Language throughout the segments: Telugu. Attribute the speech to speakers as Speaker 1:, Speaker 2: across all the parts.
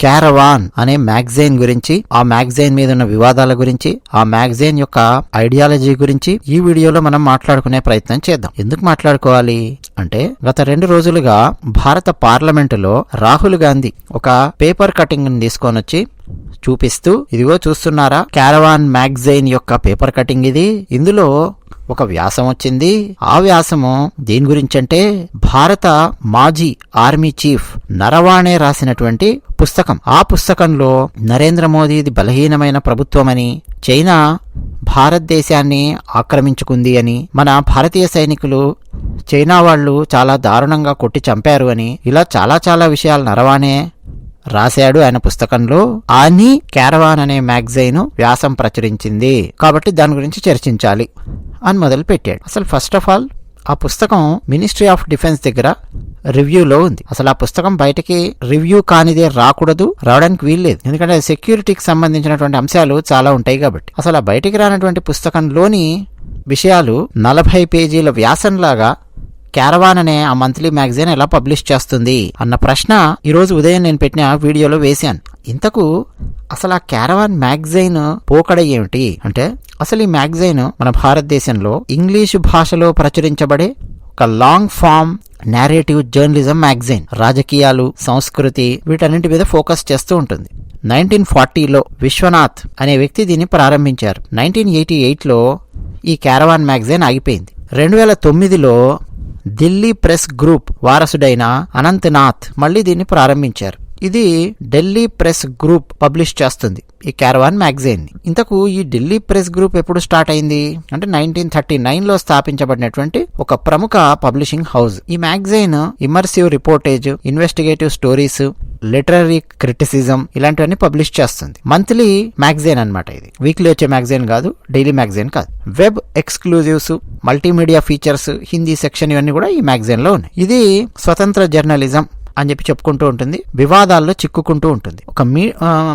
Speaker 1: క్యారవాన్ అనే మ్యాగజైన్ గురించి ఆ మ్యాగజైన్ మీద ఉన్న వివాదాల గురించి ఆ మ్యాగజైన్ యొక్క ఐడియాలజీ గురించి ఈ వీడియోలో మనం మాట్లాడుకునే ప్రయత్నం చేద్దాం. ఎందుకు మాట్లాడుకోవాలి? అంటే గత రెండు రోజులుగా భారత పార్లమెంటులో రాహుల్ గాంధీ ఒక పేపర్ కటింగ్ తీసుకొని వచ్చి చూపిస్తూ ఇదిగో చూస్తున్నారా క్యారవాన్ మ్యాగజైన్ యొక్క పేపర్ కటింగ్ ఇది. ఇందులో ఒక వ్యాసం వచ్చింది. ఆ వ్యాసము దేని గురించి అంటే భారత మాజీ ఆర్మీ చీఫ్ నరవాణే రాసినటువంటి పుస్తకం. ఆ పుస్తకంలో నరేంద్ర మోదీది బలహీనమైన ప్రభుత్వమని చైనా భారతదేశాన్ని ఆక్రమించుకుంది అని మన భారతీయ సైనికులు చైనా వాళ్ళు చాలా దారుణంగా కొట్టి చంపారు అని ఇలా చాలా చాలా విషయాలు నరవాణే రాశాడు ఆయన పుస్తకంలో. ఆని క్యారవాన్ అనే మ్యాగజైన్ వ్యాసం ప్రచురించింది. కాబట్టి దాని గురించి చర్చించాలి అని మొదలు పెట్టాడు. అసలు ఫస్ట్ ఆఫ్ ఆల్ ఆ పుస్తకం మినిస్ట్రీ ఆఫ్ డిఫెన్స్ దగ్గర రివ్యూలో ఉంది. అసలు ఆ పుస్తకం బయటకి రివ్యూ కానిదే రాకూడదు రావడానికి వీల్లేదు. ఎందుకంటే సెక్యూరిటీకి సంబంధించినటువంటి అంశాలు చాలా ఉంటాయి కాబట్టి. అసలు ఆ బయటికి రానటువంటి పుస్తకంలోని విషయాలు నలభై పేజీల వ్యాసంలాగా క్యారవాన్ అనే ఆ మంత్లీ మ్యాగజైన్ ఎలా పబ్లిష్ చేస్తుంది అన్న ప్రశ్న ఈరోజు ఉదయం నేను పెట్టిన వీడియోలో వేశాను. ఇంతకు అసలు ఆ క్యారవాన్ మ్యాగజైన్ పోకడ ఏమిటి? అంటే అసలు ఈ మ్యాగజైన్ మన భారతదేశంలో ఇంగ్లీషు భాషలో ప్రచురించబడే ఒక long form narrative journalism magazine. రాజకీయాలు సంస్కృతి వీటన్నింటి మీద ఫోకస్ చేస్తూ ఉంటుంది. నైన్టీన్ ఫార్టీలో విశ్వనాథ్ అనే వ్యక్తి దీన్ని ప్రారంభించారు. నైన్టీన్ ఎయిటీ ఎయిట్లో ఈ క్యారవాన్ మ్యాగజైన్ ఆగిపోయింది. రెండు వేల తొమ్మిదిలో ఢిల్లీ ప్రెస్ గ్రూప్ వారసుడైన అనంతనాథ్ మళ్ళీ దీన్ని ప్రారంభించారు. ఇది ఢిల్లీ ప్రెస్ గ్రూప్ పబ్లిష్ చేస్తుంది ఈ క్యారవాన్ మ్యాగజైన్ ఇంతకు ఈ ఢిల్లీ ప్రెస్ గ్రూప్ ఎప్పుడు స్టార్ట్ అయింది? అంటే నైన్టీన్ థర్టీ నైన్లో స్థాపించబడినటువంటి ఒక ప్రముఖ పబ్లిషింగ్ హౌస్. ఈ magazine immersive reportage investigative stories literary criticism ఇలాంటివన్నీ పబ్లిష్ చేస్తుంది. మంత్లీ మ్యాగజైన్ అన్నమాట ఇది. వీక్లీ వచ్చే మ్యాగజైన్ కాదు డైలీ మ్యాగజైన్ కాదు. Web exclusives multimedia features Hindi section ఇవన్నీ కూడా ఈ మ్యాగజైన్లో ఉన్నాయి. ఇది స్వతంత్ర జర్నలిజం అని చెప్పి చెప్పుకుంటూ ఉంటుంది. వివాదాల్లో చిక్కుకుంటూ ఉంటుంది. ఒక మీ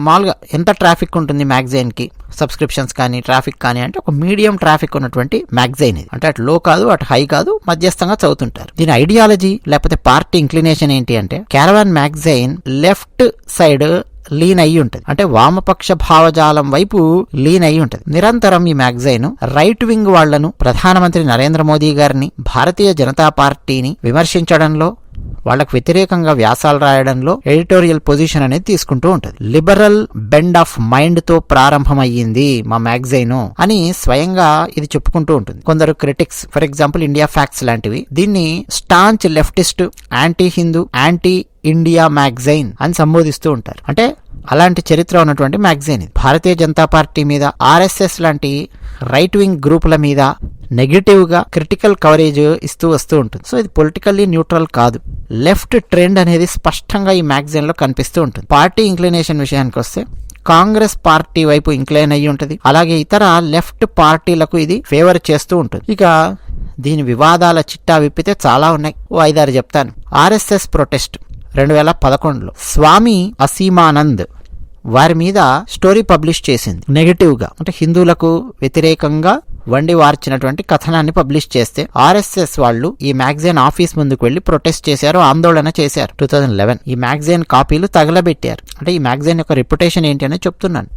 Speaker 1: మామూలుగా ఎంత ట్రాఫిక్ ఉంటుంది మ్యాగజైన్కి సబ్స్క్రిప్షన్స్ కానీ ట్రాఫిక్ కానీ అంటే ఒక మీడియం ట్రాఫిక్ ఉన్నటువంటి మ్యాగజైన్ ఇది. అంటే అటు లో కాదు అటు హై కాదు మధ్యస్థంగా చదువుతుంటారు. దీని ఐడియాలజీ లేకపోతే పార్టీ ఇంక్లినేషన్ ఏంటి అంటే caravan magazine left side lean అయి ఉంటుంది. అంటే వామపక్ష భావజాలం వైపు లీన్ అయి ఉంటుంది. నిరంతరం ఈ మ్యాగజైన్ రైట్ వింగ్ వాళ్ళను ప్రధానమంత్రి నరేంద్ర మోదీ గారిని భారతీయ జనతా పార్టీని విమర్శించడంలో వాళ్ళకు వ్యతిరేకంగా వ్యాసాలు రాయడంలో ఎడిటోరియల్ పొజిషన్ అనేది తీసుకుంటూ ఉంటుంది. లిబరల్ బెండ్ ఆఫ్ మైండ్తో ప్రారంభమయ్యింది మా మ్యాగజైన్ అని స్వయంగా ఇది చెప్పుకుంటూ ఉంటుంది. కొందరు critics for example India facts లాంటివి దీన్ని staunch leftist anti Hindu anti India magazine అని సంబోధిస్తూ ఉంటారు. అంటే అలాంటి చరిత్ర ఉన్నటువంటి మ్యాగజైన్ ఇది. భారతీయ జనతా పార్టీ మీద ఆర్ఎస్ఎస్ లాంటి రైట్ వింగ్ గ్రూపుల మీద నెగిటివ్గా క్రిటికల్ కవరేజ్ ఇస్తూ వస్తూ ఉంటుంది. సో ఇది పొలిటికల్లీ న్యూట్రల్ కాదు. లెఫ్ట్ ట్రెండ్ అనేది స్పష్టంగా ఈ మ్యాగజైన్లో కనిపిస్తూ ఉంటుంది. పార్టీ ఇంక్లినేషన్ విషయానికి వస్తే కాంగ్రెస్ పార్టీ వైపు ఇంక్లైన్ అయ్యి ఉంటుంది. అలాగే ఇతర లెఫ్ట్ పార్టీలకు ఇది ఫేవర్ చేస్తూ ఉంటుంది. ఇక దీని వివాదాల చిట్టా విప్పితే చాలా ఉన్నాయి. ఓ ఐదారు చెప్తాను. ఆర్ఎస్ఎస్ ప్రొటెస్ట్ రెండు వేల పదకొండులో స్వామి అసీమానంద్ వారి మీద స్టోరీ పబ్లిష్ చేసింది. నెగిటివ్గా అంటే హిందువులకు వ్యతిరేకంగా వండి వార్చినటువంటి కథనాన్ని పబ్లిష్ చేస్తే ఆర్ఎస్ఎస్ వాళ్ళు ఈ మ్యాగజైన్ ఆఫీస్ ముందుకు వెళ్ళి ప్రొటెస్ట్ చేశారు ఆందోళన చేశారు. టూ థౌజండ్ లెవెన్ ఈ మ్యాగజైన్ కాపీలు తగలబెట్టారు. అంటే ఈ మ్యాగజైన్ యొక్క రిప్యుటేషన్ ఏంటి అని చెప్తున్నాను.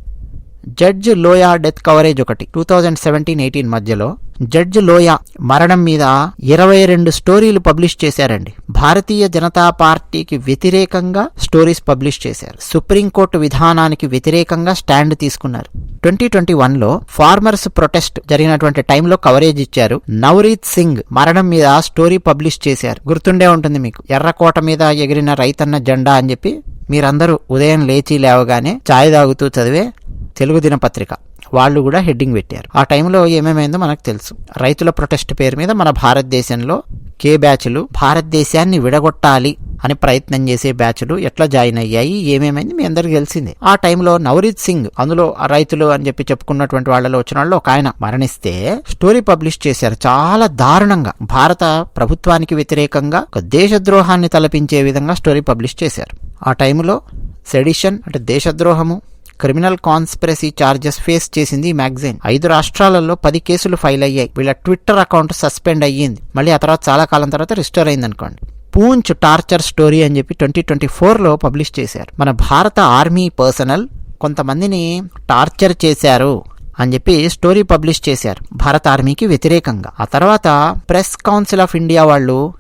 Speaker 1: జడ్జ్ లోయా డెత్ కవరేజ్ ఒకటి. టూ థౌజండ్ సెవెంటీన్ ఎయిటీన్ మధ్యలో జడ్జ్ లోయా మరణం మీద ఇరవై రెండు స్టోరీలు పబ్లిష్ చేశారండి. భారతీయ జనతా పార్టీకి వ్యతిరేకంగా స్టోరీస్ పబ్లిష్ చేశారు. సుప్రీంకోర్టు విధానానికి వ్యతిరేకంగా స్టాండ్ తీసుకున్నారు. ట్వంటీ ట్వంటీ వన్లో ఫార్మర్స్ ప్రొటెస్ట్ జరిగినటువంటి టైంలో కవరేజ్ ఇచ్చారు. నవరీత్ సింగ్ మరణం మీద స్టోరీ పబ్లిష్ చేశారు. గుర్తుండే ఉంటుంది మీకు. ఎర్రకోట మీద ఎగిరిన రైతన్న జెండా అని చెప్పి మీరందరూ ఉదయం లేచి లేవగానే ఛాయ్ తాగుతూ చదివే తెలుగు దినపత్రిక. వాళ్ళు కూడా హెడ్డింగ్ పెట్టారు. ఆ టైంలో ఏమేమైందో మనకు తెలుసు. రైతుల ప్రొటెస్ట్ పేరు మీద మన భారతదేశంలో కే బ్యాచ్లు భారతదేశాన్ని విడగొట్టాలి అని ప్రయత్నం చేసే బ్యాచ్లు ఎట్లా జాయిన్ అయ్యాయి ఏమేమైంది మీ అందరికి తెలిసింది. ఆ టైంలో నవరీత్ సింగ్ అందులో ఆ రైతులు అని చెప్పి చెప్పుకున్నటువంటి వాళ్ళలో వచ్చిన వాళ్ళు ఒక ఆయన మరణిస్తే స్టోరీ పబ్లిష్ చేశారు చాలా దారుణంగా. భారత ప్రభుత్వానికి వ్యతిరేకంగా ఒక దేశద్రోహాన్ని తలపించే విధంగా స్టోరీ పబ్లిష్ చేశారు. ఆ టైంలో సెడిషన్ అంటే దేశద్రోహము క్రిమినల్ కాన్స్పిరసీ చార్జెస్ ఫేస్ చేసింది ఈ మ్యాగజైన్. ఐదు రాష్ట్రాలలో పది కేసులు ఫైల్ అయ్యాయి. వీళ్ళ ట్విట్టర్ అకౌంట్ సస్పెండ్ అయ్యింది. మళ్ళీ ఆ తర్వాత చాలా కాలం తర్వాత రిస్టోర్ అయింది అనుకోండి పూంచ్ టార్చర్ స్టోరీ అని చెప్పి ట్వంటీ ట్వంటీ ఫోర్లో పబ్లిష్ చేశారు. మన భారత ఆర్మీ పర్సనల్ కొంతమందిని టార్చర్ చేశారు అని చెప్పి స్టోరీ పబ్లిష్ చేశారు భారత ఆర్మీకి వ్యతిరేకంగా. ఆ తర్వాత ప్రెస్ కౌన్సిల్ ఆఫ్ ఇండియా వాళ్ళు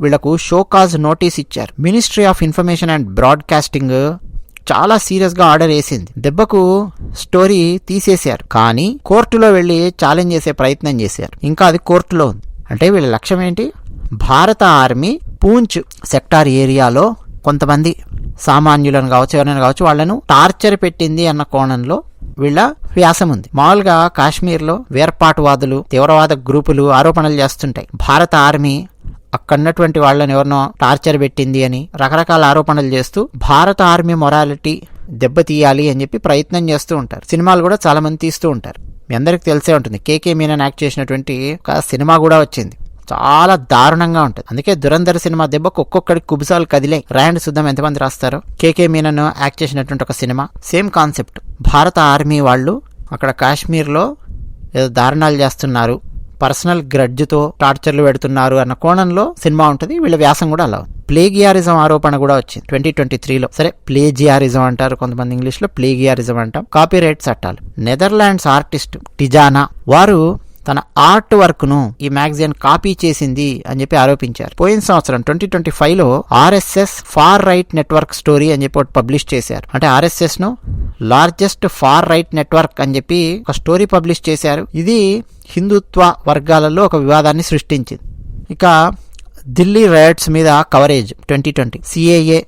Speaker 1: వీళ్ళకు షోకాజ్ నోటీస్ ఇచ్చారు. Ministry of information and broadcasting చాలా సీరియస్గా ఆర్డర్ వేసింది. దెబ్బకు స్టోరీ తీసేశారు. కానీ కోర్టులో వెళ్ళి ఛాలెంజ్ చేసే ప్రయత్నం చేశారు. ఇంకా అది కోర్టులో ఉంది. అంటే వీళ్ళ లక్ష్యం ఏంటి? భారత ఆర్మీ పూంచ్ సెక్టార్ ఏరియాలో కొంతమంది సామాన్యులను కావచ్చు ఎవరైనా కావచ్చు వాళ్ళను టార్చర్ పెట్టింది అన్న కోణంలో వీళ్ళ వ్యాసం ఉంది. మామూలుగా కాశ్మీర్లో వేర్పాటువాదులు తీవ్రవాద గ్రూపులు ఆరోపణలు చేస్తుంటాయి. భారత ఆర్మీ అక్కడున్నటువంటి వాళ్ళని ఎవరినో టార్చర్ పెట్టింది అని రకరకాల ఆరోపణలు చేస్తూ భారత ఆర్మీ మొరాలిటీ దెబ్బతీయాలి అని చెప్పి ప్రయత్నం చేస్తూ ఉంటారు. సినిమాలు కూడా చాలామంది తీస్తూ ఉంటారు. మీ అందరికి తెలిసే ఉంటుంది. కేకే మీనన్ యాక్ట్ చేసినటువంటి ఒక సినిమా కూడా వచ్చింది. చాలా దారుణంగా ఉంటుంది. అందుకే దురంధర్ సినిమా దెబ్బకు ఒక్కొక్కడికి కుబుసాలు కదిలే రాయండి సుద్దం ఎంతమంది రాస్తారు. కేకే మీనన్ యాక్ట్ చేసినటువంటి ఒక సినిమా. Same concept. భారత ఆర్మీ వాళ్ళు అక్కడ కాశ్మీర్లో ఏదో దారుణాలు చేస్తున్నారు. పర్సనల్ గ్రడ్జ్తో టార్చర్లు పెడుతున్నారు అన్న కోణంలో సినిమా ఉంటుంది. వీళ్ళ వ్యాసం కూడా అలా. ప్లేగియారిజం ఆరోపణ కూడా వచ్చింది ట్వంటీ ట్వంటీ త్రీలో. సరే ప్లేజియారిజం అంటారు కొంతమంది ఇంగ్లీష్లో. ప్లేగియారిజం అంటాం. కాపీరైట్ చట్టాలు. నెదర్లాండ్స్ ఆర్టిస్ట్ టిజానా వారు తన ఆర్ట్ వర్క్ను ఈ మ్యాగజైన్ కాపీ చేసింది అని చెప్పి ఆరోపించారు. పోయిన సంవత్సరం ట్వంటీ ట్వంటీ ఫైవ్లో RSS far right network story అని చెప్పి ఒకటి పబ్లిష్ చేశారు. అంటే ఆర్ఎస్ఎస్ను లార్జెస్ట్ ఫార్ రైట్ నెట్వర్క్ అని చెప్పి ఒక స్టోరీ పబ్లిష్ చేశారు. ఇది హిందుత్వ వర్గాలలో ఒక వివాదాన్ని సృష్టించింది. ఇక ఢిల్లీ రైట్స్ మీద కవరేజ్ ట్వంటీ ట్వంటీ సిఏఏ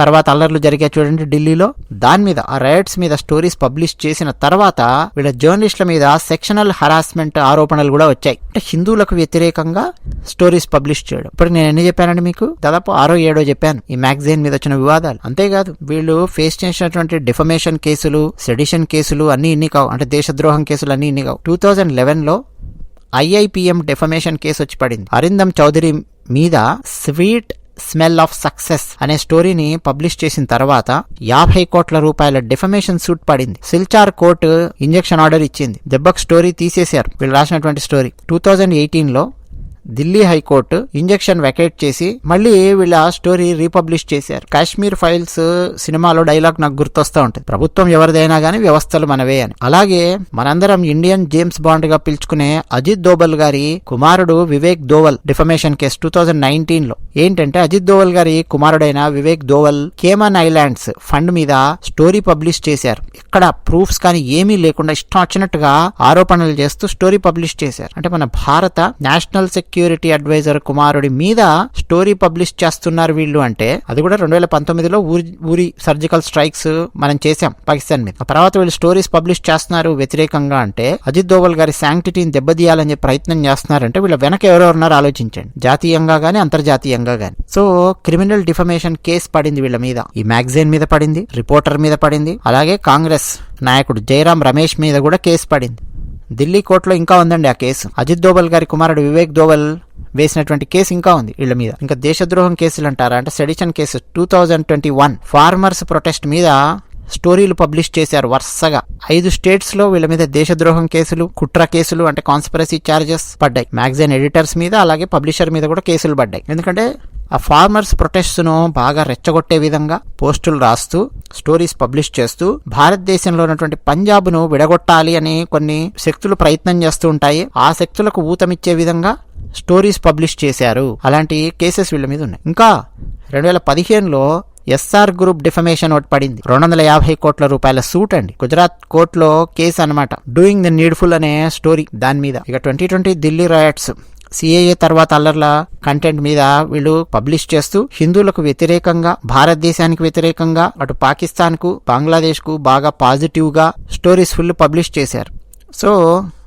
Speaker 1: తర్వాత అల్లర్లు జరిగా చూడండి ఢిల్లీలో. దాని మీద ఆ రైట్స్ మీద స్టోరీస్ పబ్లిష్ చేసిన తర్వాత వీళ్ళ జర్నలిస్టుల మీద సెక్షనల్ హరాస్మెంట్ ఆరోపణలు కూడా వచ్చాయి. అంటే హిందువులకు వ్యతిరేకంగా స్టోరీస్ పబ్లిష్ చేయడం. ఇప్పుడు నేను ఎన్ని చెప్పానండి మీకు? దాదాపు ఆరో ఏడో చెప్పాను. ఈ మ్యాగజైన్ మీద వచ్చిన వివాదాలు. అంతేకాదు వీళ్ళు ఫేస్ చేసినటువంటి డిఫమేషన్ కేసులు సెడిషన్ కేసులు అన్ని ఇన్ని కావు. అంటే దేశద్రోహం కేసులు అన్ని ఇన్ని కావు. టూ థౌజండ్ లెవెన్లో ఐఐపిఎం డెఫమేషన్ కేసు వచ్చి పడింది. అరిందం చౌదరి మీద స్వీట్ స్మెల్ ఆఫ్ సక్సెస్ అనే స్టోరీని పబ్లిష్ చేసిన తర్వాత యాభై కోట్ల రూపాయల డిఫమేషన్ సూట్ పడింది. సిల్చార్ కోర్టు ఇంజెక్షన్ ఆర్డర్ ఇచ్చింది. దెబ్బకు స్టోరీ తీసేశారు. వీళ్ళు రాసినటువంటి స్టోరీ. టూ థౌజండ్ ఎయిటీన్లో ఢిల్లీ హైకోర్టు ఇంజెక్షన్ వెకేట్ చేసి మళ్ళీ వీళ్ళ స్టోరీ రీపబ్లిష్ చేశారు. కాశ్మీర్ ఫైల్స్ సినిమాలో డైలాగ్ నాకు గుర్తొస్తా ఉంటుంది. ప్రభుత్వం ఎవరిదైనా గానీ వ్యవస్థలు మనవే అని. అలాగే మనందరం ఇండియన్ జేమ్స్ బాండ్గా పిలుచుకునే అజిత్ దోవల్ గారి కుమారుడు Vivek Doval defamation case two thousand నైన్టీన్లో ఏంటంటే అజిత్ దోవల్ గారి కుమారుడైన Vivek Doval Cayman islands fund మీద స్టోరీ పబ్లిష్ చేశారు. ఇక్కడ ప్రూఫ్స్ కానీ ఏమీ లేకుండా ఇష్టం వచ్చినట్టుగా ఆరోపణలు చేస్తూ స్టోరీ పబ్లిష్ చేశారు. అంటే మన భారత నేషనల్ సెక్యూరిటీ సెక్యూరిటీ అడ్వైజర్ కుమారుడి మీద స్టోరీ పబ్లిష్ చేస్తున్నారు వీళ్ళు అంటే అది కూడా రెండు వేల పంతొమ్మిదిలో ఊరి ఊరి సర్జికల్ స్ట్రైక్స్ మనం చేశాం పాకిస్తాన్ మీద. ఆ తర్వాత వీళ్ళు స్టోరీస్ పబ్లిష్ చేస్తున్నారు వ్యతిరేకంగా అంటే అజిత్ దోవల్ గారి శాంక్టిటీని దెబ్బతీయాలని ప్రయత్నం చేస్తున్నారంటే వీళ్ళ వెనక ఎవరెవరు ఉన్నారో ఆలోచించండి. జాతీయంగా గానీ అంతర్జాతీయంగా గానీ. సో క్రిమినల్ డిఫమేషన్ కేసు పడింది వీళ్ళ మీద. ఈ మ్యాగజైన్ మీద పడింది రిపోర్టర్ మీద పడింది అలాగే కాంగ్రెస్ నాయకుడు జయరాం రమేష్ మీద కూడా కేసు పడింది. ఢిల్లీ కోర్టులో ఇంకా ఉందండి ఆ కేసు. అజిత్ దోవల్ గారి కుమారుడు వివేక్ దోవల్ వేసినటువంటి కేసు ఇంకా ఉంది వీళ్ళ మీద. ఇంకా దేశద్రోహం కేసులు అంటారా? అంటే sedition case two thousand twenty one farmers protest మీద స్టోరీలు పబ్లిష్ చేశారు వరుసగా. ఐదు స్టేట్స్లో వీళ్ళ మీద దేశద్రోహం కేసులు కుట్ర కేసులు అంటే కాన్స్పరసీ చార్జెస్ పడ్డాయి. మ్యాగజైన్ ఎడిటర్స్ మీద అలాగే పబ్లిషర్ మీద కూడా కేసులు పడ్డాయి. ఎందుకంటే ఆ ఫార్మర్స్ ప్రొటెస్ట్ను బాగా రెచ్చగొట్టే విధంగా పోస్టులు రాస్తూ స్టోరీస్ పబ్లిష్ చేస్తూ భారతదేశంలో ఉన్నటువంటి పంజాబ్ను విడగొట్టాలి అని కొన్ని శక్తులు ప్రయత్నం చేస్తూ ఉంటాయి. ఆ శక్తులకు ఊతమిచ్చే విధంగా స్టోరీస్ పబ్లిష్ చేశారు. అలాంటి కేసెస్ వీళ్ళ మీద ఉన్నాయి. ఇంకా రెండు వేల పదిహేనులో ఎస్ఆర్ గ్రూప్ డిఫమేషన్ ఒకటి పడింది. రెండు వందల యాభై కోట్ల రూపాయల సూట్ అండి. గుజరాత్ కోర్టులో కేసు అనమాట డూయింగ్ ద నీడ్ఫుల్ అనే స్టోరీ దాని మీద. ఇక twenty twenty Delhi riots CAA తర్వాత అల్లర్ల కంటెంట్ మీద వీళ్ళు పబ్లిష్ చేస్తూ హిందువులకు వ్యతిరేకంగా భారతదేశానికి వ్యతిరేకంగా అటు పాకిస్తాన్కు బంగ్లాదేశ్కు బాగా పాజిటివ్గా స్టోరీస్ ఫుల్ పబ్లిష్ చేశారు. సో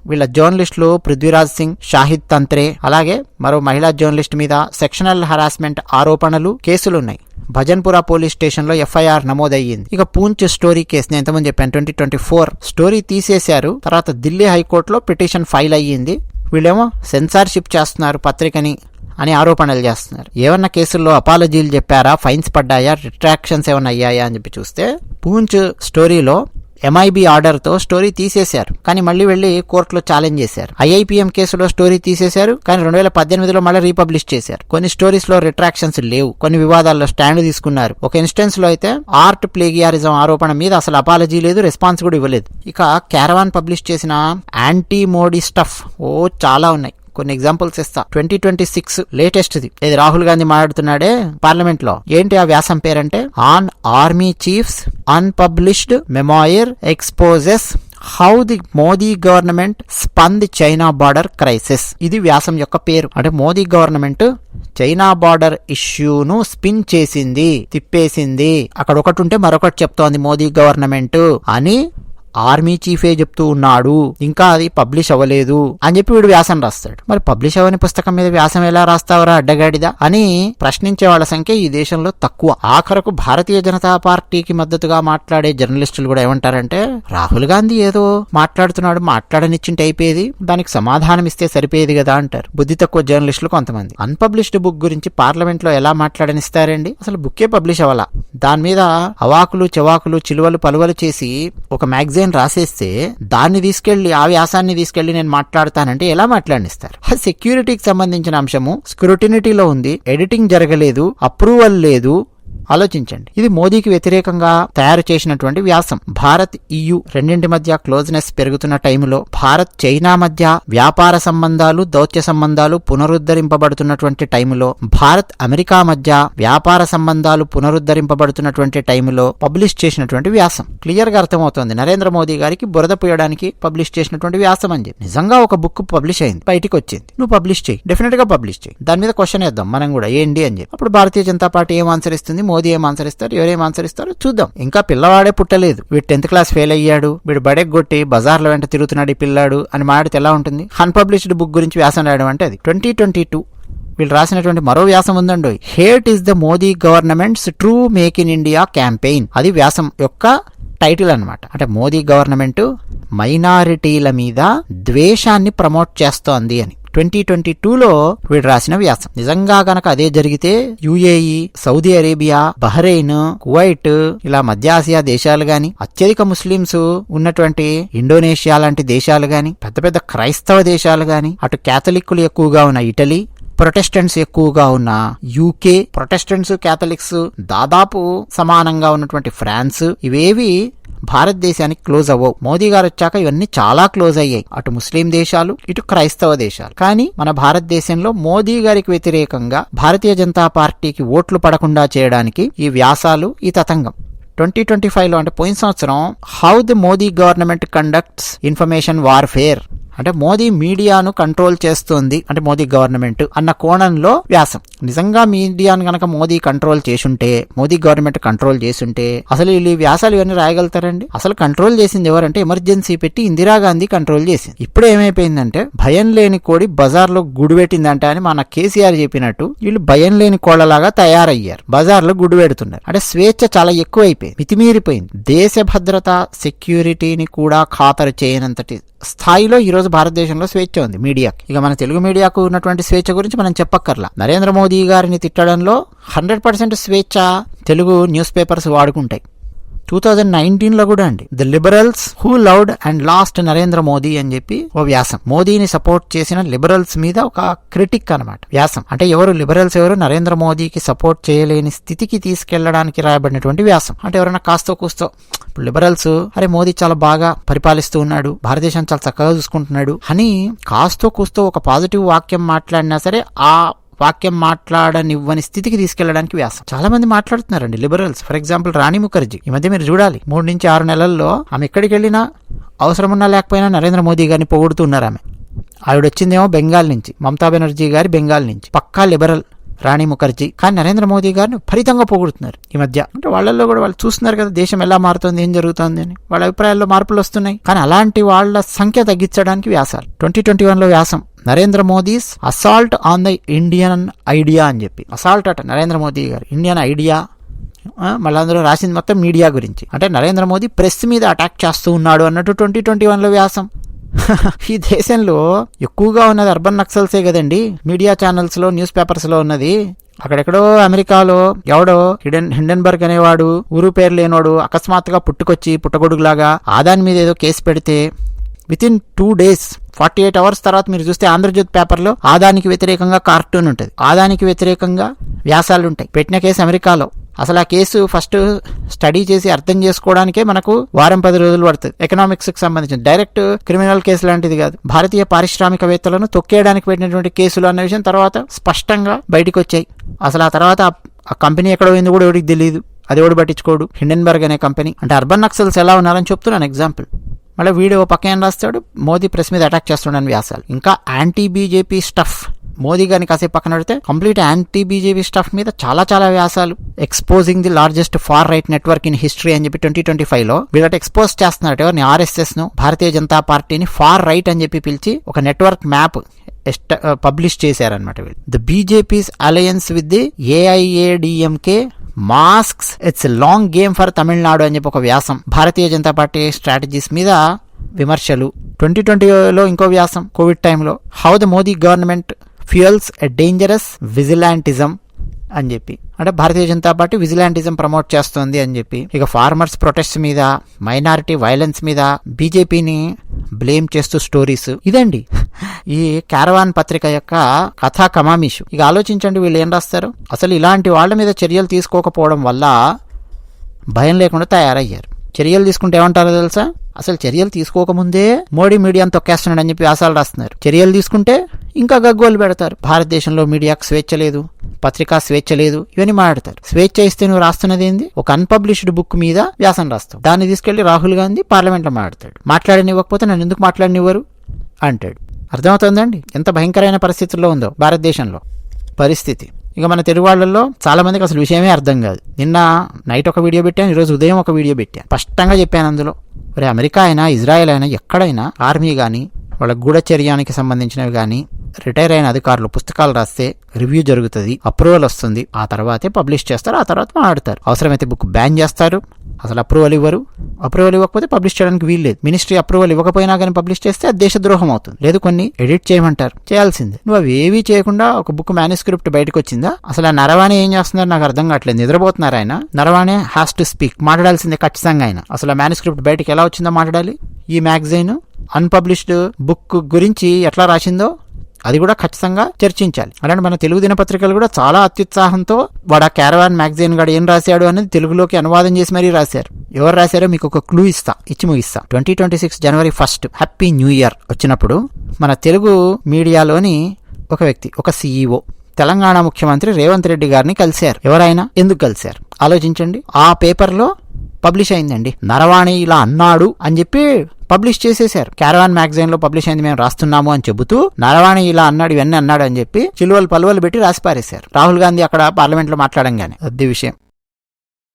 Speaker 1: వీళ్ళ జర్నలిస్టులు పృథ్వీరాజ్ సింగ్ షాహిద్ తంత్రే అలాగే మరో మహిళా జర్నలిస్ట్ మీద సెక్షనల్ హరాస్మెంట్ ఆరోపణలు కేసులున్నాయి. భజన్పురా పోలీస్ స్టేషన్లో ఎఫ్ఐఆర్ నమోదయ్యింది. ఇక పూంచ్ స్టోరీ కేసు నేను ఎంతమంది చెప్పాను. ట్వంటీ ట్వంటీ ఫోర్ స్టోరీ తీసేశారు. తర్వాత ఢిల్లీ హైకోర్టులో పిటిషన్ ఫైల్ అయ్యింది. వీళ్ళేమో సెన్సార్షిప్ చేస్తున్నారు పత్రికని అని ఆరోపణలు చేస్తున్నారు. ఏమన్నా కేసుల్లో అపాలజీలు చెప్పారా? ఫైన్స్ పడ్డాయా? రిట్రాక్షన్స్ ఏమైనా అయ్యాయా అని చెప్పి చూస్తే పూంచ్ స్టోరీలో ఎంఐబి ఆర్డర్తో స్టోరీ తీసేశారు. కానీ మళ్ళీ వెళ్ళి కోర్టులో ఛాలెంజ్ చేశారు. ఐఐపిఎం కేసులో స్టోరీ తీసేశారు. కానీ రెండు వేల పద్దెనిమిదిలో మళ్ళీ రీపబ్లిష్ చేశారు. కొన్ని స్టోరీస్లో రిట్రాక్షన్స్ లేవు. కొన్ని వివాదాల్లో స్టాండ్ తీసుకున్నారు. ఒక ఇన్స్టెన్స్లో అయితే ఆర్ట్ ప్లేగియారిజం ఆరోపణ మీద అసలు అపాలజీ లేదు రెస్పాన్స్ కూడా ఇవ్వలేదు. ఇక క్యారవాన్ పబ్లిష్ చేసిన యాంటీ మోడీ స్టఫ్ ఓ చాలా ఉన్నాయి. కొన్ని ఎగ్జాంపుల్స్ ఇస్తా. ట్వంటీ ట్వంటీ సిక్స్ లేటెస్ట్ ది. ఇది రాహుల్ గాంధీ మాట్లాడుతున్నాడే? పార్లమెంట్లో. ఏంటి ఆ వ్యాసం పేరంటే? On army chief's unpublished memoir exposes how the Modi government spun the China border crisis ఇది వ్యాసం యొక్క పేరు. అంటే మోదీ గవర్నమెంట్ చైనా బార్డర్ ఇష్యూను స్పిన్ చేసింది తిప్పేసింది. అక్కడ ఒకటి ఉంటే మరొకటి చెప్తోంది మోదీ గవర్నమెంట్ అని. ఆర్మీ చీఫే చెప్తూ ఉన్నాడు ఇంకా అది పబ్లిష్ అవ్వలేదు అని చెప్పి వీడు వ్యాసం రాస్తాడు. మరి పబ్లిష్ అవ్వని పుస్తకం మీద వ్యాసం ఎలా రాస్తావరా అడ్డగాడిదా? అని ప్రశ్నించే వాళ్ళ సంఖ్య ఈ దేశంలో తక్కువ. ఆఖరకు భారతీయ జనతా పార్టీకి మద్దతుగా మాట్లాడే జర్నలిస్టులు కూడా ఏమంటారంటే రాహుల్ గాంధీ ఏదో మాట్లాడుతున్నాడు మాట్లాడనిచ్చింటే అయిపోయేది దానికి సమాధానం ఇస్తే సరిపోయేది కదా అంటారు. బుద్ధి తక్కువ జర్నలిస్టులు కొంతమంది. అన్పబ్లిష్డ్ బుక్ గురించి పార్లమెంట్లో ఎలా మాట్లాడనిస్తారండి? అసలు బుక్కే పబ్లిష్ అవ్వాలా? దాని మీద అవాకులు చెవాకులు చిలువలు పలువలు చేసి ఒక మ్యాగజైన్ రాసేస్తే దాన్ని తీసుకెళ్ళి ఆ వ్యాసాన్ని తీసుకెళ్ళి నేను మాట్లాడతానంటే ఎలా మాట్లాడిస్తారు ఆ సెక్యూరిటీకి సంబంధించిన అంశము స్క్రూటినిటీలో ఉంది ఎడిటింగ్ జరగలేదు అప్రూవల్ లేదు ఆలోచించండి. ఇది మోదీకి వ్యతిరేకంగా తయారు చేసినటువంటి వ్యాసం. భారత్ ఇయు రెండింటి మధ్య క్లోజ్నెస్ పెరుగుతున్న టైంలో భారత్ చైనా మధ్య వ్యాపార సంబంధాలు దౌత్య సంబంధాలు పునరుద్ధరింపబడుతున్నటువంటి టైంలో భారత్ అమెరికా మధ్య వ్యాపార సంబంధాలు పునరుద్ధరింపబడుతున్నటువంటి టైంలో పబ్లిష్ చేసినటువంటి వ్యాసం. క్లియర్గా అర్థమవుతోంది. నరేంద్ర మోదీ గారికి బురద పోయడానికి పబ్లిష్ చేసినటువంటి వ్యాసం అని చెప్పి. నిజంగా ఒక బుక్ పబ్లిష్ అయింది. బయటికి వచ్చింది. నువ్వు పబ్లిష్ చేయి. డెఫినెట్గా పబ్లిష్ చేయి. దాని మీద క్వశ్చన్ వేద్దాం. మనం కూడా ఏంటి అని చెప్పి. అప్పుడు భారతీయ జనతా పార్టీ ఏం ఆన్సర్ ఇస్తుంది? మోదీ ఏం ఆన్సర్ ఇస్తారు ఎవరేం ఆన్సర్ ఇస్తారో చూద్దాం. ఇంకా పిల్లవాడే పుట్టలేదు. వీడు టెన్త్ క్లాస్ ఫెయిల్ అయ్యాడు. వీడు బడెగ్గొట్టి బజార్ల వెంట తిరుగుతున్నాడు ఈ పిల్లాడు అని మాట ఎలా ఉంటుంది? అన్పబ్లిష్డ్ బుక్ గురించి వ్యాసం రాయడం అంటే అది. ట్వంటీ ట్వంటీ టూ వీళ్ళు రాసినటువంటి మరో వ్యాసం ఉందండి hate is the Modi government's true make in India campaign అది వ్యాసం యొక్క టైటిల్ అనమాట అంటే మోదీ గవర్నమెంట్ మైనారిటీల మీద ద్వేషాన్ని ప్రమోట్ చేస్తోంది అని. ట్వంటీ ట్వంటీ టూలో వీడు రాసిన వ్యాసం. నిజంగా గనక అదే జరిగితే UAE Saudi Arabia Bahrain Kuwait ఇలా మధ్య ఆసియా దేశాలు గాని అత్యధిక ముస్లింస్ ఉన్నటువంటి ఇండోనేషియా లాంటి దేశాలు గాని పెద్ద పెద్ద క్రైస్తవ దేశాలు గాని అటు క్యాథలిక్కులు ఎక్కువగా ఉన్న ఇటలీ ప్రొటెస్టెంట్స్ ఎక్కువగా ఉన్న యూకే ప్రొటెస్టెంట్స్ క్యాథలిక్స్ దాదాపు సమానంగా ఉన్నటువంటి ఫ్రాన్స్ ఇవేవి భారతదేశానికి క్లోజ్ అవ్వవు. మోదీ గారు వచ్చాక ఇవన్నీ చాలా క్లోజ్ అయ్యాయి. అటు ముస్లిం దేశాలు ఇటు క్రైస్తవ దేశాలు. కానీ మన భారతదేశంలో మోదీ గారికి వ్యతిరేకంగా భారతీయ జనతా పార్టీకి ఓట్లు పడకుండా చేయడానికి ఈ వ్యాసాలు ఈ తతంగం. ట్వంటీ ట్వంటీ ఫైవ్లో అంటే పోయిన సంవత్సరం how the Modi government conducts information warfare అంటే మోదీ మీడియాను కంట్రోల్ చేస్తుంది అంటే మోదీ గవర్నమెంట్ అన్న కోణంలో వ్యాసం. నిజంగా మీడియాను కనుక మోదీ కంట్రోల్ చేసుంటే మోదీ గవర్నమెంట్ కంట్రోల్ చేసుంటే అసలు వీళ్ళు వ్యాసాలు ఇవన్నీ రాయగలుగుతారండి? అసలు కంట్రోల్ చేసింది ఎవరంటే ఎమర్జెన్సీ పెట్టి ఇందిరాగాంధీ కంట్రోల్ చేసింది. ఇప్పుడు ఏమైపోయిందంటే భయం లేని కోడి బజార్లో గుడి పెట్టిందంట అని మన కేసీఆర్ చెప్పినట్టు వీళ్ళు భయం లేని కోళ్ళలాగా తయారయ్యారు. బజార్లో గుడి పెడుతున్నారు. అంటే స్వేచ్ఛ చాలా ఎక్కువైపోయింది మితిమీరిపోయింది. దేశ భద్రత సెక్యూరిటీని కూడా ఖాతరు చేయనంతటి స్థాయిలో ఈరోజు భారతదేశంలో స్వేచ్ఛ ఉంది మీడియాకి. ఇక మన తెలుగు మీడియాకు ఉన్నటువంటి స్వేచ్ఛ గురించి మనం చెప్పక్కర్లా. నరేంద్ర మోదీ గారిని తిట్టడంలో హండ్రెడ్ పర్సెంట్ స్వేచ్ఛ తెలుగు న్యూస్ పేపర్స్ వాడుకుంటాయి. టూ థౌజండ్ నైన్టీన్లో కూడా అండి. The liberals who loud and lost Narendra Modi అని చెప్పి ఓ వ్యాసం. మోదీని సపోర్ట్ చేసిన లిబరల్స్ మీద ఒక క్రిటిక్ అన్నమాట. వ్యాసం. అంటే ఎవరు లిబరల్స్ ఎవరు నరేంద్ర మోదీకి సపోర్ట్ చేయలేని స్థితికి తీసుకెళ్ళడానికి రాయబడినటువంటి వ్యాసం. అంటే ఎవరైనా కాస్తో కూస్తో ఇప్పుడు లిబరల్స్ అరే మోదీ చాలా బాగా పరిపాలిస్తూ ఉన్నాడు భారతదేశం చాలా చక్కగా చూసుకుంటున్నాడు అని కాస్తో కూస్తో ఒక పాజిటివ్ వాక్యం మాట్లాడినా సరే ఆ వాక్యం మాట్లాడనివ్వని స్థితికి తీసుకెళ్ళడానికి వ్యాసం. చాలా మంది మాట్లాడుతున్నారండి liberals. For example Rani Mukherjee. ఈ మధ్య మీరు చూడాలి మూడు నుంచి ఆరు నెలల్లో ఆమె ఎక్కడికి వెళ్ళినా అవసరమున్నా లేకపోయినా నరేంద్ర మోదీ గారిని పొగుడుతున్నారు ఆమె. ఆవిడ వచ్చిందేమో బెంగాల్ నుంచి మమతా బెనర్జీ గారి బెంగాల్ నుంచి. పక్కా లిబరల్. రాణి ముఖర్జీ. కానీ నరేంద్ర మోదీ గారిని ఫలితంగా పోగొడుతున్నారు ఈ మధ్య. అంటే వాళ్ళల్లో కూడా వాళ్ళు చూస్తున్నారు కదా దేశం ఎలా మారుతుంది ఏం జరుగుతుంది అని. వాళ్ళ అభిప్రాయాల్లో మార్పులు వస్తున్నాయి. కానీ అలాంటి వాళ్ళ సంఖ్య తగ్గించడానికి వ్యాసాలు. ట్వంటీ ట్వంటీ వన్లో వ్యాసం. Narendra Modi's assault on the Indian idea అని చెప్పి. అసాల్ట్ అట నరేంద్ర మోదీ గారు. ఇండియన్ ఐడియా మళ్ళీ అందులో రాసింది మొత్తం మీడియా గురించి. అంటే నరేంద్ర మోదీ ప్రెస్ మీద అటాక్ చేస్తూ ఉన్నాడు అన్నట్టు ట్వంటీ ట్వంటీ వన్లో వ్యాసం. ఈ దేశంలో ఎక్కువగా ఉన్నది అర్బన్ నక్సల్సే కదండి. మీడియా ఛానల్స్లో న్యూస్ పేపర్స్లో ఉన్నది. అక్కడెక్కడో అమెరికాలో ఎవడో హిడెన్ హిండెన్బర్గ్ అనేవాడు ఊరు పేరు లేనోడు అకస్మాత్తుగా పుట్టుకొచ్చి పుట్టగొడుగులాగా ఆదాని మీద ఏదో కేసు పెడితే within two days forty eight hours తర్వాత మీరు చూస్తే ఆంధ్రజ్యోతి పేపర్లో ఆదానికి వ్యతిరేకంగా కార్టూన్ ఉంటుంది. ఆదానికి వ్యతిరేకంగా వ్యాసాలు ఉంటాయి పెట్టిన కేసు అమెరికాలో. అసలు ఆ కేసు ఫస్ట్ స్టడీ చేసి అర్థం చేసుకోవడానికే మనకు వారం పది రోజులు పడుతుంది. ఎకనామిక్స్కి సంబంధించిన డైరెక్ట్ క్రిమినల్ కేసు లాంటిది కాదు. భారతీయ పారిశ్రామికవేత్తలను తొక్కేయడానికి పెట్టినటువంటి కేసులు అన్న విషయం తర్వాత స్పష్టంగా బయటకు వచ్చాయి అసలు ఆ తర్వాత ఆ- కంపెనీ ఎక్కడ పోయింది కూడా ఎవరికి తెలియదు అది ఎవడు పట్టించుకోడు. హిండెన్బర్గ్ అనే కంపెనీ. అంటే అర్బన్ నక్సల్స్ ఎలా ఉన్నారని చెప్తున్నాను ఎగ్జాంపుల్ మళ్ళీ వీడియో పక్క ఏం రాస్తాడు? మోదీ ప్రెస్ మీద అటాక్ చేస్తున్నాడని వ్యాసాలు. ఇంకా యాంటీ బీజేపీ స్టఫ్ మోదీ గారిని కాసేపు పక్కన పెడితే కంప్లీట్ యాంటీ బీజేపీ స్టఫ్ మీద చాలా చాలా వ్యాసాలు exposing the largest far right network in history అని చెప్పి ట్వంటీ ట్వంటీ ఫైవ్లో వీళ్ళకి ఎక్స్పోజ్ చేస్తున్నారు. ఎవరిని? ఆర్ఎస్ఎస్ను భారతీయ జనతా పార్టీని ఫార్ రైట్ అని చెప్పి పిలిచి ఒక నెట్వర్క్ మ్యాప్ పబ్లిష్ చేశారనమాట వీళ్ళు. The BJP's alliance with the AIADMK masks its long game for Tamil Nadu అని చెప్పి ఒక వ్యాసం. భారతీయ జనతా పార్టీ స్ట్రాటజీస్ మీద విమర్శలు. ట్వంటీ ట్వంటీలో ఇంకో వ్యాసం కోవిడ్ టైంలో how the Modi government fuels a dangerous vigilantism అని చెప్పి. అంటే Bharatiya Janata party vigilantism promote చేస్తోంది అని చెప్పి. ఇక ఫార్మర్స్ ప్రొటెస్ట్ మీద మైనారిటీ వైలెన్స్ మీద బీజేపీని బ్లేమ్ చేస్తూ స్టోరీస్ ఇదండి. ఈ క్యారవాన్ పత్రిక యొక్క కథా కమామిషు. ఇక ఆలోచించండి వీళ్ళు ఏం రాస్తారు? అసలు ఇలాంటి వాళ్ళ మీద చర్యలు తీసుకోకపోవడం వల్ల భయం లేకుండా తయారయ్యారు. చర్యలు తీసుకుంటే ఏమంటారో తెలుసా? అసలు చర్యలు తీసుకోకముందే మోడీ మీడియాను తొక్కేస్తున్నాడని చెప్పి వ్యాసాలు రాస్తున్నారు. చర్యలు తీసుకుంటే ఇంకా గగ్గోలు పెడతారు. భారతదేశంలో మీడియాకు స్వేచ్ఛ లేదు పత్రికా స్వేచ్ఛ లేదు ఇవన్నీ మాట్లాడతారు. స్వేచ్ఛ ఇస్తే నువ్వు రాస్తున్నది ఏంది? ఒక అన్పబ్లిష్డ్ బుక్ మీద వ్యాసం రాస్తావు. దాన్ని తీసుకెళ్ళి రాహుల్ గాంధీ పార్లమెంట్లో మాట్లాడతాడు. మాట్లాడనివ్వకపోతే నన్ను ఎందుకు మాట్లాడనివ్వరు? అంటాడు. అర్థమవుతుందండి? ఎంత భయంకరమైన పరిస్థితుల్లో ఉందో భారతదేశంలో. పరిస్థితి. ఇక మన తెలుగు వాళ్ళల్లో చాలా మందికి అసలు విషయమే అర్థం కాదు. నిన్న నైట్ ఒక వీడియో పెట్టాను ఈరోజు ఉదయం ఒక వీడియో పెట్టాను. స్పష్టంగా చెప్పాను అందులో. మరి అమెరికా అయినా ఇజ్రాయెల్ అయినా ఎక్కడైనా ఆర్మీ కానీ వాళ్ళ గూఢచర్యానికి సంబంధించినవి కానీ రిటైర్ అయిన అధికారులు పుస్తకాలు రాస్తే రివ్యూ జరుగుతుంది అప్రూవల్ వస్తుంది ఆ తర్వాతే పబ్లిష్ చేస్తారు ఆ తర్వాత మాట్లాడతారు. అవసరమైతే బుక్ బ్యాన్ చేస్తారు. అసలు అప్రూవల్ ఇవ్వరు. అప్రూవల్ ఇవ్వకపోతే పబ్లిష్ చేయడానికి వీల్లేదు మినిస్ట్రీ అప్రూవల్ ఇవ్వకపోయినా కానీ పబ్లిష్ చేస్తే అది దేశద్రోహం అవుతుంది. లేదు కొన్ని ఎడిట్ చేయమంటారు. చేయాల్సిందే. నువ్వు అవి ఏవీ చేయకుండా ఒక బుక్ మేనుస్క్రిప్ట్ బయటకు వచ్చిందా? అసలు ఆ నరవాణి ఏం చేస్తున్నారు నాకు అర్థం కావట్లేదు. నిద్రపోతున్నారు ఆయన? Naravane has to speak. మాట్లాడాల్సిందే ఖచ్చితంగా ఆయన. అసలు ఆ మేనుస్క్రిప్ట్ బయటకు ఎలా వచ్చిందో మాట్లాడాలి? ఈ మ్యాగజైన్? అన్పబ్లిష్డ్ బుక్ గురించి ఎట్లా రాసిందో? అది కూడా ఖచ్చితంగా చర్చించాలి. అలాంటి మన తెలుగు దినపత్రికలు కూడా చాలా అత్యుత్సాహంతో వాడు ఆ క్యారవాన్ మ్యాగజైన్ గాడు ఏం రాశాడు అనేది తెలుగులోకి అనువాదం చేసి మరీ రాశారు. ఎవరు రాశారో మీకు ఒక క్లూ ఇస్తా ఇచ్చి ముగిస్తా. ట్వంటీ ట్వంటీ సిక్స్ జనవరి ఫస్ట్ హ్యాపీ న్యూ ఇయర్ వచ్చినప్పుడు మన తెలుగు మీడియాలోని ఒక వ్యక్తి ఒక సీఈఓ తెలంగాణ ముఖ్యమంత్రి రేవంత్ రెడ్డి గారిని కలిశారు. ఎవరైనా? ఎందుకు కలిశారు? ఆలోచించండి. ఆ పేపర్లో పబ్లిష్ అయిందండి. నరవాణి ఇలా అన్నాడు అని చెప్పి పబ్లిష్ చేసేశారు. క్యారవాన్ మ్యాగజైన్లో పబ్లిష్ అయింది మేము రాస్తున్నాము అని చెబుతూ నరవాణి ఇలా అన్నాడు ఇవన్నీ అన్నాడు అని చెప్పి చిలువలు పలువలు పెట్టి రాసి పారేశారు రాహుల్ గాంధీ అక్కడ పార్లమెంట్లో మాట్లాడంగానే. అది విషయం.